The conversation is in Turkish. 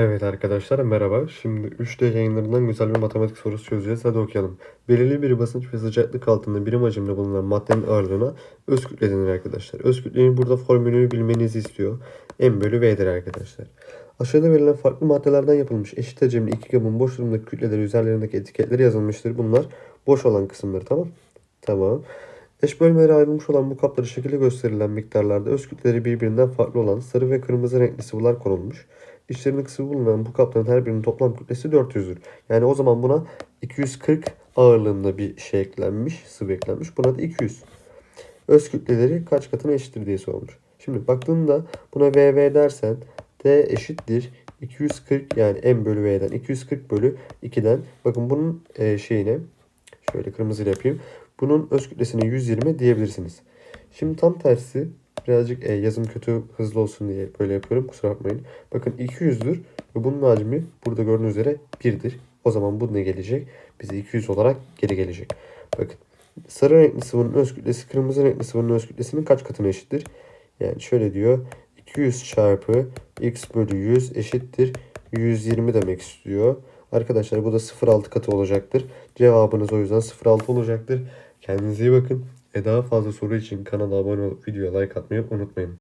Evet arkadaşlar merhaba. Şimdi 3D yayınlarından güzel bir matematik sorusu çözeceğiz. Hadi okuyalım. Belirli bir basınç ve sıcaklık altında birim hacimde bulunan maddenin ağırlığına öz kütle denir arkadaşlar. Öz kütlenin burada formülünü bilmenizi istiyor. M bölü V'dir arkadaşlar. Aşağıda verilen farklı maddelerden yapılmış eşit hacimli iki kabın boş durumdaki kütleleri üzerlerindeki etiketleri yazılmıştır. Bunlar boş olan kısımları tamam. Tamam. Eş bölmelere ayrılmış olan bu kapları şekilde gösterilen miktarlarda öz kütleleri birbirinden farklı olan sarı ve kırmızı renkli sıvılar konulmuş. İçlerinde sıvı bulunan bu kapların her birinin toplam kütlesi 400'dür. Yani o zaman buna 240 ağırlığında bir şey eklenmiş, sıvı eklenmiş. Buna da 200. Öz kütleleri kaç katına eşittir diye sorulmuş. Şimdi baktığında buna VV dersen D eşittir 240 yani M bölü V'den 240 bölü 2'den. Bakın bunun e, şeyine şöyle kırmızıyla yapayım. Bunun öz kütlesine 120 diyebilirsiniz. Şimdi tam tersi birazcık e, yazım kötü hızlı olsun diye böyle yapıyorum. Kusura bakmayın. Bakın 200'dür ve bunun hacmi burada gördüğünüz üzere 1'dir. O zaman bu ne gelecek? Bize 200 olarak geri gelecek. Bakın sarı renkli sıvının öz kütlesi kırmızı renkli sıvının öz kütlesinin kaç katına eşittir? Yani şöyle diyor. 200 çarpı x bölü 100 eşittir 120 demek istiyor. Arkadaşlar bu da 0.6 katı olacaktır. Cevabınız o yüzden 0.6 olacaktır. Kendinize iyi bakın. E daha fazla soru için kanala abone olup videoya like atmayı unutmayın.